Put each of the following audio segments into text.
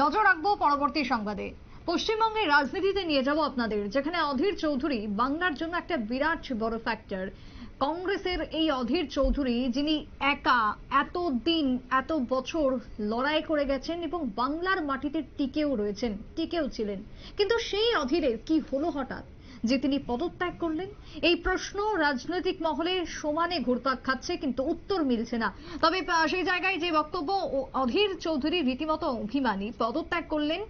নজর রাখব পরবর্তী সংবাদে। পশ্চিমবঙ্গের রাজনীতিতে নিয়ে যাব আপনাদের, যেখানে অধীর চৌধুরী বাংলার জন্য একটা বিরাট বড় ফ্যাক্টর কংগ্রেসের এই অধীর চৌধুরী, যিনি একা এত দিন এত বছর লড়াই করে গেছেন এবং বাংলার মাটিতে টিকেও রয়েছেন, টিকেও ছিলেন। কিন্তু সেই অধীরের কি হলো হঠাৎ? যে তিনি পদত্যাগ করলেন। এই প্রশ্ন রাজনৈতিক মহলে সমানে ঘুরপাক খাচ্ছে, কিন্তু উত্তর মিলছে না। তবে সেই জায়গায় যে বক্তব্য অধীর চৌধুরী রীতিমতো অভিমানী, পদত্যাগ করলেন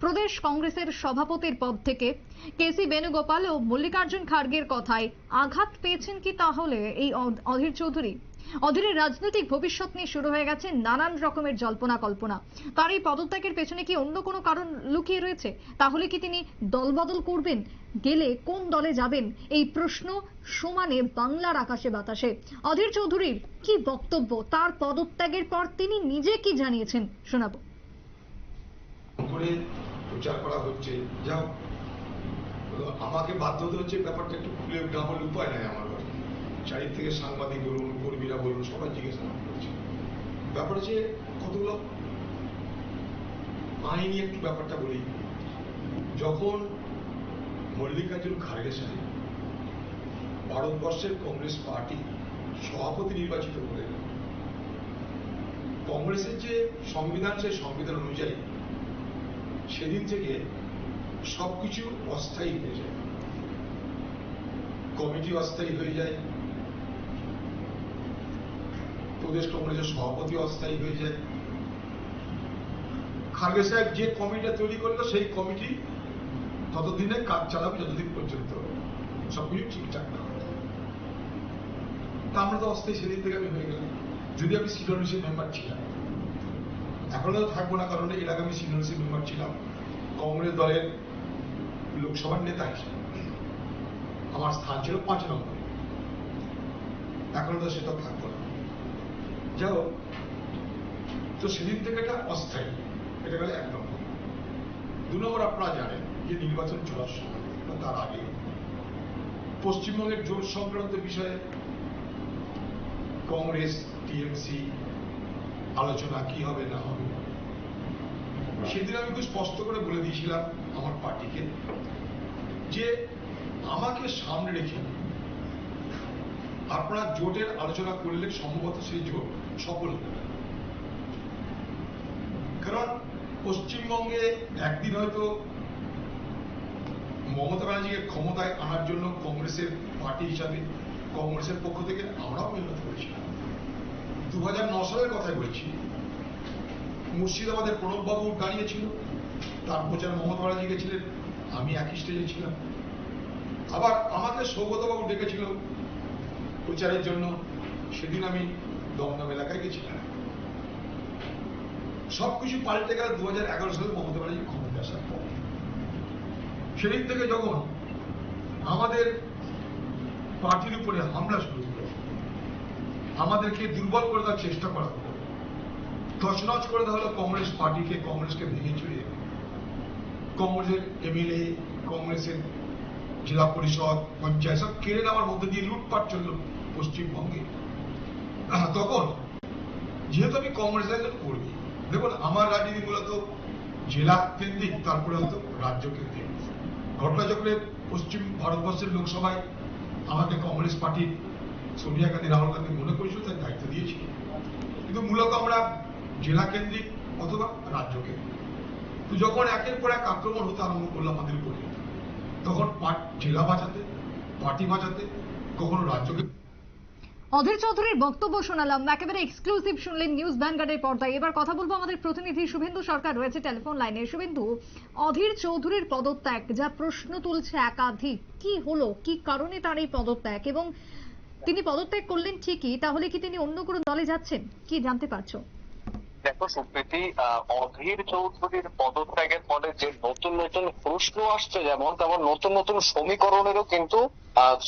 প্রদেশ কংগ্রেসের সভাপতির পদ থেকে। কেসি বেণুগোপাল ও মল্লিকার্জুন খার্গের কথায় আঘাত পেয়েছেন কি তাহলে এই অধ- অধীর চৌধুরী? অধীরের রাজনৈতিক ভবিষ্যৎ নিয়ে শুরু হয়ে গেছে নানান রকমের জল্পনা কল্পনা। তার এই পদত্যাগের পেছনে কি অন্য কোনো কারণ লুকিয়ে রয়েছে? তাহলে কি তিনি দলবদল করবেন? গেলে কোন দলে যাবেন? এই প্রশ্ন সমানে বাংলার আকাশে বাতাসে। অধীর চৌধুরীর কি বক্তব্য? তার পদত্যাগের পর তিনি নিজে কি জানিয়েছেন? শোনাবো। প্রচার করা হচ্ছে। আমাকে বাধ্য হতে হচ্ছে ব্যাপারটা একটু খুলে বলে উপায় নাই আমার। চারিদিক থেকে সাংবাদিক বলুন, কর্মীরা বলুন, সবাই জিজ্ঞাসা করছে। ব্যাপার হচ্ছে, কতগুলো আইনি একটু ব্যাপারটা বলি। যখন মল্লিকার্জুন খাড়গে সাহেব ভারতবর্ষের কংগ্রেস পার্টি সভাপতি নির্বাচিত করে কংগ্রেসের যে সংবিধান, সেই সংবিধান অনুযায়ী সেদিন থেকে সবকিছু অস্থায়ী হয়ে যায়। কমিটি অস্থায়ী হয়ে যায়। প্রদেশ কংগ্রেসের সভাপতি অস্থায়ী হয়ে যায় খার্গে সাহেব যে কমিটিটা তৈরি করল, সেই কমিটি ততদিনে কাজ চালাবে যতদিন পর্যন্ত। সবকিছু ঠিকঠাক না। তা আমরা তো অস্থায়ী সেদিন থেকে আমি হয়ে গেলাম। যদি আমি সিনিয়র মেম্বার ছিলাম। এখন থাকব না, কারণ এর আগে আমি সিনিয়র মেম্বার ছিলাম। কংগ্রেস দলের লোকসভার নেতা হিসেবে আমার স্থান ছিল পাঁচ নম্বরে। এখনও তো সেটা থাকব যাও। তো সেদিন থেকে এটা অস্থায়ী। এটা গেলে এক নম্বর। দু নম্বর আপনারা জানেন যে নির্বাচন চলার সময় বা তার আগে পশ্চিমবঙ্গের জোট সংক্রান্ত বিষয়ে কংগ্রেস টিএমসি আলোচনা কি হবে না হবে সেদিন আমি খুব স্পষ্ট করে বলে দিয়েছিলাম আমার পার্টিকে যে আমাকে সামনে রেখে আপনারা জোটের আলোচনা করলে সম্ভবত সেই জোট সফল হবে। কারণ পশ্চিমবঙ্গে একদিন হয়তো মমতা ব্যানার্জিকে ক্ষমতায় আনার জন্য কংগ্রেসের পার্টি হিসাবে, কংগ্রেসের পক্ষ থেকে আমরাও মেহনত করেছিলাম দু হাজার ন সালের কথাই বলছি, মুর্শিদাবাদের প্রণববাবু দাঁড়িয়েছিল, তার প্রচার মমতা ব্যানার্জি গেছিলেন আমি একই স্টেজে ছিলাম আবার আমাকে সৌগতবাবু ডেকেছিল প্রচারের জন্য সেদিন আমি দমদম এলাকায় গেছিলাম। সবকিছু পাল্টে গেল দু হাজার এগারো সালে মমতা ব্যানার্জি ক্ষমতা আসার পর। সেদিন থেকে যখন আমাদের পার্টির উপরে হামলা শুরু হলো, আমাদেরকে দুর্বল করে দেওয়ার চেষ্টা করা হলো, তছনছ করে দেওয়া হলো কংগ্রেস পার্টিকে, কংগ্রেসকে ভেঙে চুরে কংগ্রেসের এমএলএ, কংগ্রেসের জেলা পরিষদ, পঞ্চায়েত সব কেড়ে নেওয়ার মধ্যে দিয়ে লুটপাট চলল পশ্চিমবঙ্গে। তখন যেহেতু আমি কংগ্রেসের একজন কর্মী, দেখুন, আমার রাজনীতি মূলত জেলা কেন্দ্রিক, তারপরে হয়তো রাজ্য কেন্দ্রিক। ঘটনাচক্রে পশ্চিম ভারতবর্ষের লোকসভায় আমাকে কংগ্রেস পার্টির সোনিয়া গান্ধী, রাহুল গান্ধী মনে করেছিল, তাই দায়িত্ব দিয়েছিল কিন্তু মূলত আমরা জেলা কেন্দ্রিক অথবা রাজ্য কেন্দ্রিক। তো যখন একের পর এক আক্রমণ হতে আরম্ভ করল আমাদের উপরে পাট- জেলা বাঁচাতে পার্টি বাঁচাতে কখনো রাজ্যকে অধীর চৌধুরীর বক্তব্য শোনালাম। একেবারে এক্সক্লুসিভ শুনলেন নিউজ ভ্যানগার্ডের পর্দায়। এবার কথা বলব আমাদের প্রতিনিধি শুভেন্দু সরকার রয়েছে টেলিফোন লাইনে শুভেন্দু, অধীর চৌধুরীর পদত্যাগ যা প্রশ্ন তুলছে একাধিক, কি হলো, কি কারণে তার এই পদত্যাগ এবং তিনি পদত্যাগ করলেন ঠিকই, তাহলে কি তিনি অন্য কোনো দলে যাচ্ছেন? কি জানতে পারছ? দেখো সুপ্রীতি অধীর চৌধুরীর পদত্যাগের ফলে যে নতুন নতুন প্রশ্ন আসছে, যেমন তেমন নতুন নতুন সমীকরণেরও কিন্তু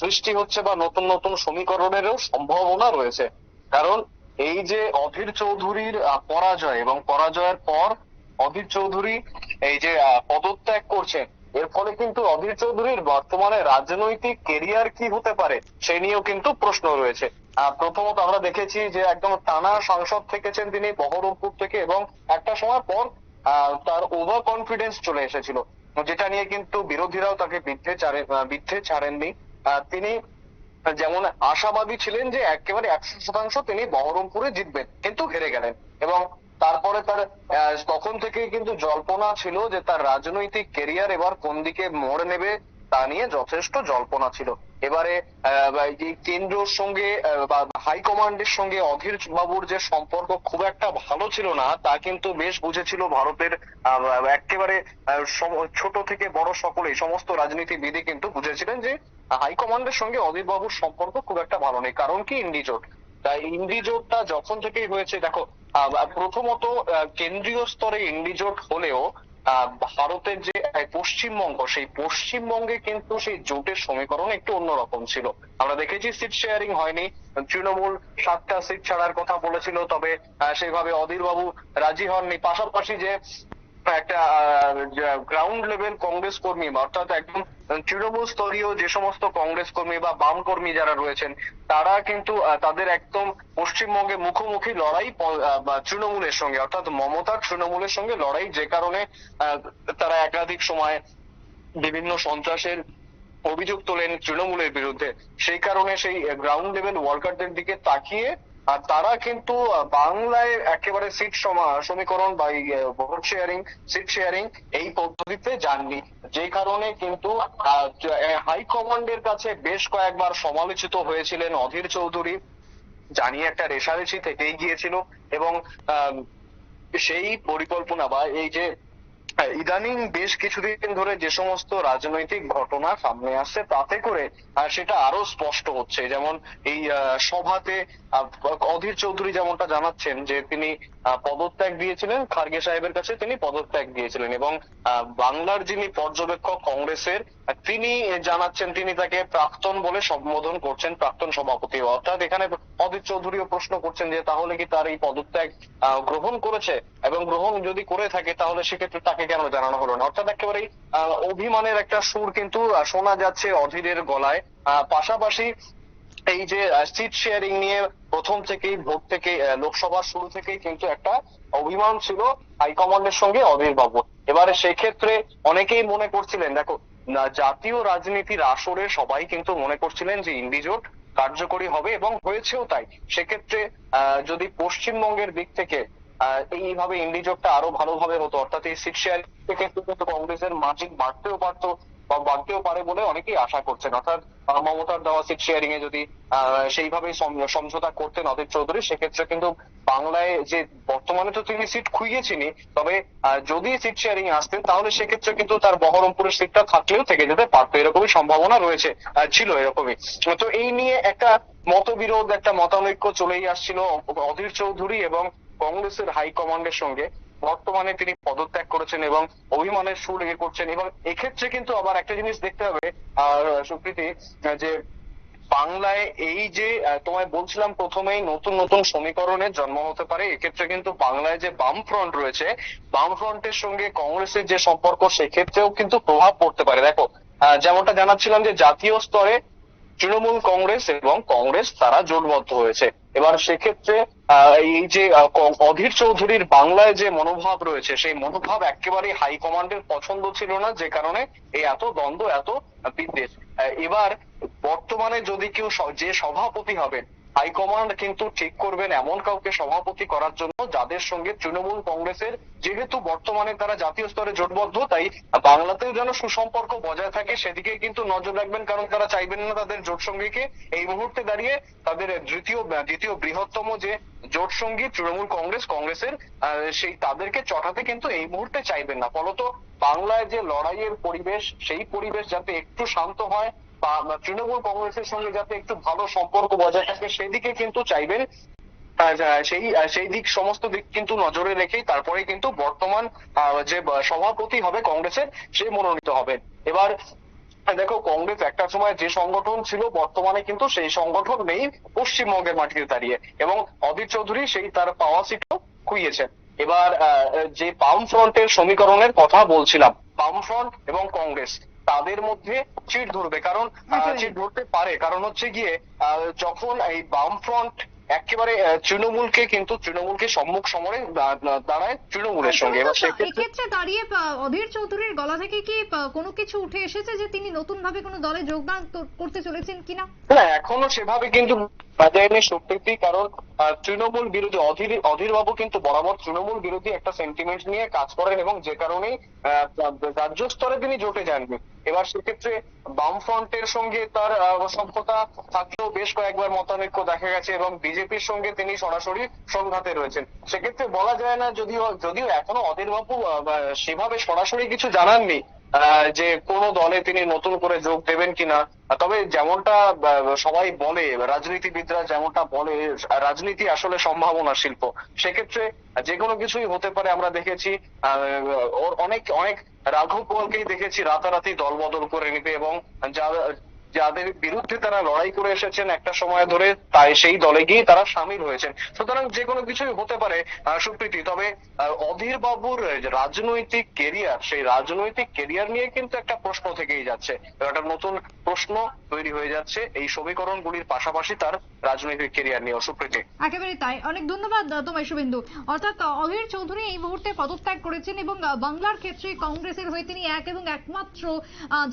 সৃষ্টি হচ্ছে বা নতুন নতুন সমীকরণেরও সম্ভাবনা রয়েছে। কারণ এই যে অধীর চৌধুরীর পরাজয় এবং পরাজয়ের পর অধীর চৌধুরী এই যে পদত্যাগ করছেন এর ফলে কিন্তু অধীর চৌধুরীর বর্তমানে রাজনৈতিক কেরিয়ার কি হতে পারে, সে নিয়েও কিন্তু প্রশ্ন রয়েছে। প্রথমত আমরা দেখেছি যে একদম টানা সাংসদ থেকেছেন তিনি, বহরমপুর থেকে, এবং একটা সময় পর তার ওভার কনফিডেন্স চলে এসেছিল। যেটা নিয়ে কিন্তু বিরোধীরাও তাকে বিদ্ধে ছাড়ে বিদ্ধে ছাড়েননি। তিনি যেমন আশাবাদী ছিলেন যে একেবারে একশো শতাংশ তিনি বহরমপুরে জিতবেন, কিন্তু হেরে গেলেন। এবং তারপরে তার তখন থেকে কিন্তু জল্পনা ছিল যে তার রাজনৈতিক কেরিয়ার এবার কোন দিকে মোড় নেবে তা নিয়ে যথেষ্ট জল্পনা ছিল। এবারে এই কেন্দ্রর সঙ্গে বা হাইকমান্ডের সঙ্গে অধীর বাবুর যে সম্পর্ক খুব একটা ভালো ছিল না, তা কিন্তু বেশ বুঝেছিল ভারতের একেবারে ছোট থেকে বড় সকলেই সমস্ত রাজনীতিবিদই কিন্তু বুঝেছিলেন যে হাইকমান্ডের সঙ্গে অধীর বাবুর সম্পর্ক খুব একটা ভালো নেই। কারণ কি ইন্ডিজোট? তাই ইন্ডিজোটটা যখন থেকেই হয়েছে, দেখো প্রথমত কেন্দ্রীয় স্তরে ইন্ডিজোট হলেও ভারতের যে পশ্চিমবঙ্গ, সেই পশ্চিমবঙ্গে কিন্তু সেই জোটের সমীকরণ একটু অন্যরকম ছিল। আমরা দেখেছি সিট শেয়ারিং হয়নি। তৃণমূল সাতটা সিট ছাড়ার কথা বলেছিল, তবে সেভাবে অধীরবাবু রাজি হননি। পাশাপাশি যে একটা গ্রাউন্ড লেভেল কংগ্রেস কর্মী অর্থাৎ একদম তৃণমূল স্তরীয় যে সমস্ত কংগ্রেস কর্মী বা বাম কর্মী যারা রয়েছেন, তারা কিন্তু তাদের একদম পশ্চিমবঙ্গে মুখোমুখি লড়াই তৃণমূলের সঙ্গে, অর্থাৎ মমতার তৃণমূলের সঙ্গে লড়াই যে কারণে তারা একাধিক সময় বিভিন্ন সন্ত্রাসের অভিযোগ তোলেন তৃণমূলের বিরুদ্ধে। সেই কারণে সেই গ্রাউন্ড লেভেল ওয়ার্কারদের দিকে তাকিয়ে আর তারা কিন্তু বাংলায় একেবারে সিট সমীকরণ বা ভোট শেয়ারিং সিট শেয়ারিং এই পদ্ধতিতে যাননি। যে কারণে কিন্তু হাইকমান্ডের কাছে বেশ কয়েকবার সমালোচিত হয়েছিলেন অধীর চৌধুরী। জানিয়ে একটা রেশারেশি থেকেই গিয়েছিল এবং সেই পরিকল্পনা বা এই যে ইদানিং বেশ কিছুদিন ধরে যে সমস্ত রাজনৈতিক ঘটনা সামনে আসছে, তাতে করে সেটা আরও স্পষ্ট হচ্ছে। যেমন এই সভাতে অধীর চৌধুরী যেমনটা জানাচ্ছেন যে তিনি পদত্যাগ দিয়েছিলেন খার্গে সাহেবের কাছে, তিনি পদত্যাগ দিয়েছিলেন এবং বাংলার যিনি পর্যবেক্ষক কংগ্রেসের, তিনি জানাচ্ছেন তিনি তাকে প্রাক্তন বলে সম্বোধন করছেন, প্রাক্তন সভাপতি। অর্থাৎ এখানে অধীর চৌধুরীও প্রশ্ন করছেন যে তাহলে কি তার এই পদত্যাগ গ্রহণ করেছে? এবং গ্রহণ যদি করে থাকে তাহলে সেক্ষেত্রে তাকে কেন জানানো হলো না? অর্থাৎ একেবারেই অভিমানের একটা সুর কিন্তু শোনা যাচ্ছে অধীরের গলায়। পাশাপাশি এই যে সিট শেয়ারিং নিয়ে প্রথম থেকেই ভোট থেকে লোকসভার শুরু থেকেই কিন্তু একটা অভিমান ছিল হাইকমান্ডের সঙ্গে অধীর বাবু। এবারে সেক্ষেত্রে অনেকেই মনে করছিলেন, দেখো জাতীয় রাজনীতির আসরে সবাই কিন্তু মনে করছিলেন যে ইন্ডিজোট কার্যকরী হবে এবং হয়েছেও তাই। সেক্ষেত্রে যদি পশ্চিমবঙ্গের দিক থেকে এইভাবে ইন্ডিজোটটা আরও ভালোভাবে হতো, অর্থাৎ এই সিট শেয়ারিং কিন্তু কংগ্রেসের মার্জিন বাড়তেও পারতো বাড়তেও পারে বলে অনেকেই আশা করছেন। অর্থাৎ মমতার দেওয়া সিট শেয়ারিং এ যদি সম- সমঝোতা করতেন অধীর চৌধুরী, সেক্ষেত্রে কিন্তু বাংলায় যে বর্তমানে তো তিনি সিট খুইয়েছিনি তবে যদি সিট শেয়ারিং আসতেন, তাহলে সেক্ষেত্রে কিন্তু তার বহরমপুরের সিটটা থাকলেও থেকে যেতে পারতো। এরকমই সম্ভাবনা রয়েছে ছিল এরকমই। তো এই নিয়ে একটা মতবিরোধ, একটা মতানৈক্য চলেই আসছিল অধীর চৌধুরী এবং কংগ্রেসের হাইকমান্ডের সঙ্গে। বর্তমানে তিনি পদত্যাগ করেছেন এবং অভিমানের সুর এ করছেন এবং এক্ষেত্রে কিন্তু আবার একটা জিনিস দেখতে হবে, আর সুপ্রীতি, যে বাংলায় এই যে তোমায় বলছিলাম প্রথমেই নতুন নতুন সমীকরণের জন্ম হতে পারে, এক্ষেত্রে কিন্তু বাংলায় যে বাম ফ্রন্ট রয়েছে বাম ফ্রন্টের সঙ্গে কংগ্রেসের যে সম্পর্ক, সেক্ষেত্রেও কিন্তু প্রভাব পড়তে পারে। দেখো যেমনটা জানাচ্ছিলাম যে জাতীয় স্তরে তৃণমূল কংগ্রেস এবং কংগ্রেস তারা জোটবদ্ধ হয়েছে। এবার সেক্ষেত্রে এই যে অধীর চৌধুরীর বাংলায় যে মনোভাব রয়েছে, সেই মনোভাব একেবারে হাইকমান্ডের পছন্দ ছিল না, যে কারণে এই এত দ্বন্দ্ব, এত বিদ্বেষ। এবার বর্তমানে যদি কেউ যে সভাপতি হবেন হাইকমান্ড কিন্তু ঠিক করবেন এমন কাউকে সভাপতি করার জন্য যাদের সঙ্গে তৃণমূল কংগ্রেসের, যেহেতু বর্তমানে তারা জাতীয় স্তরে জোটবদ্ধ, তাই বাংলাতেও যেন সুসম্পর্ক বজায় থাকে, সেদিকে কিন্তু নজর রাখবেন, কারণ তারা চাইবেন না তাদের জোট সঙ্গীকে। এই মুহূর্তে দাঁড়িয়ে তাদের দ্বিতীয় দ্বিতীয় বৃহত্তম যে জোট সঙ্গী তৃণমূল কংগ্রেস, কংগ্রেসের সেই তাদেরকে চটাতে কিন্তু এই মুহূর্তে চাইবেন না। ফলত বাংলায় যে লড়াইয়ের পরিবেশ, সেই পরিবেশ যাতে একটু শান্ত হয় তৃণমূল কংগ্রেসের সঙ্গে যাতে একটু ভালো সম্পর্ক বজায় থাকে, সেদিকে কিন্তু চাইবেন। সেই সেই দিক, সমস্ত দিক কিন্তু নজরে রেখেই তারপরে কিন্তু বর্তমান যে সভাপতি হবে কংগ্রেসের, সে মনোনীত হবেন। এবার, দেখো, কংগ্রেস একটা সময় যে সংগঠন ছিল, বর্তমানে কিন্তু সেই সংগঠন নেই পশ্চিমবঙ্গের মাটিতে দাঁড়িয়ে। এবং অধীর চৌধুরী সেই তার পাওয়া সিটও খুইয়েছেন। এবার যে বাম ফ্রন্টের সমীকরণের কথা বলছিলাম বাম ফ্রন্ট এবং কংগ্রেস। তাদের মধ্যে চিট ধরবে। কারণ আহ, চিট ধরতে পারে। কারণ হচ্ছে গিয়ে যখন এই বাম ফ্রন্ট একেবারে তৃণমূলকে কিন্তু তৃণমূলকে সম্মুখ সমরে দাঁড়ায় তৃণমূলের সঙ্গে। সেক্ষেত্রে এক্ষেত্রে দাঁড়িয়ে অধীর চৌধুরীর গলা থেকে কি কোনো কিছু উঠে এসেছে যে তিনি নতুন ভাবে কোনো দলে যোগদান করতে চলেছেন কিনা? না এখনও সেভাবে কিন্তু বাজায়নি সত্যি কারণ তৃণমূল বিরোধী অধীর অধীর বাবু কিন্তু বরাবর তৃণমূল বিরোধী একটা সেন্টিমেন্ট নিয়ে কাজ করেন এবং যে কারণেই আহ, রাজ্য স্তরে তিনি জোটে যাননি। এবার সেক্ষেত্রে বামফ্রন্টের সঙ্গে তার সভ্যতা থাকলেও বেশ কয়েকবার মতানৈক্য দেখা গেছে এবং বিজেপির সঙ্গে তিনি সরাসরি সংঘাতে রয়েছেন। সেক্ষেত্রে বলা যায় না যদিও যদিও এখনও অধীর বাবু সেভাবে সরাসরি কিছু জানাননি যে কোন দলে তিনি নতুন করে যোগ দেবেন কিনা। তবে যেমনটা সবাই বলে, রাজনীতিবিদরা যেমনটা বলে রাজনীতি আসলে সম্ভাবনা শিল্প। সেক্ষেত্রে যে কোনো কিছুই হতে পারে, আমরা দেখেছি অনেক অনেক রাঘব পলকেই দেখেছি রাতারাতি দল বদল করে নিতে এবং যা যাদের বিরুদ্ধে তারা লড়াই করে এসেছেন একটা সময় ধরে, তাই সেই দলে গিয়ে তারা সামিল হয়েছেন। সুতরাং যে কোনো কিছুই হতে পারে সুপ্রীতি। তবে অধীর বাবুর রাজনৈতিক কেরিয়ার সেই রাজনৈতিক কেরিয়ার নিয়ে কিন্তু একটা প্রশ্ন থেকেই যাচ্ছে। একটা নতুন প্রশ্ন তৈরি হয়ে যাচ্ছে। এই সমীকরণগুলির পাশাপাশি তার রাজনৈতিক কেরিয়ার নিয়ে সুপ্রীতি একেবারে তাই। অনেক ধন্যবাদ তোমায় শুভেন্দু। অর্থাৎ অধীর চৌধুরী এই মুহূর্তে পদত্যাগ করেছেন এবং বাংলার ক্ষেত্রে কংগ্রেসের হয়ে তিনি এক এবং একমাত্র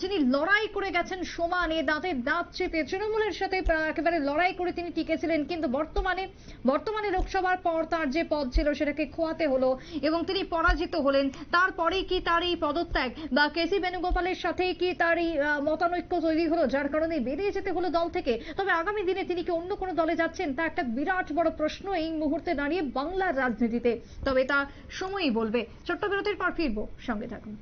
যিনি লড়াই করে গেছেন সমানে দাঁতে দাঁত চেপে। তৃণমূলের সাথে একেবারে লড়াই করে তিনি টিকেছিলেন। কিন্তু বর্তমানে বর্তমানে লোকসভার পর তার যে পদ ছিল, সেটাকে খোয়াতে হলো এবং তিনি পরাজিত হলেন। তারপরে কি তার এই পদত্যাগ? বা কেসি বেণুগোপালের সাথে কি তার এই মতানৈক্য তৈরি হলো, যার কারণে বেরিয়ে যেতে হলো দল থেকে। তবে আগামী দিনে তিনি কি অন্য কোনো দলে যাচ্ছেন, তা একটা বিরাট বড় প্রশ্ন এই মুহূর্তে দাঁড়িয়ে বাংলার রাজনীতিতে। তবে তা সময়ই বলবে। ছোট্ট বিরতির পর ফিরবো। সঙ্গে থাকুন।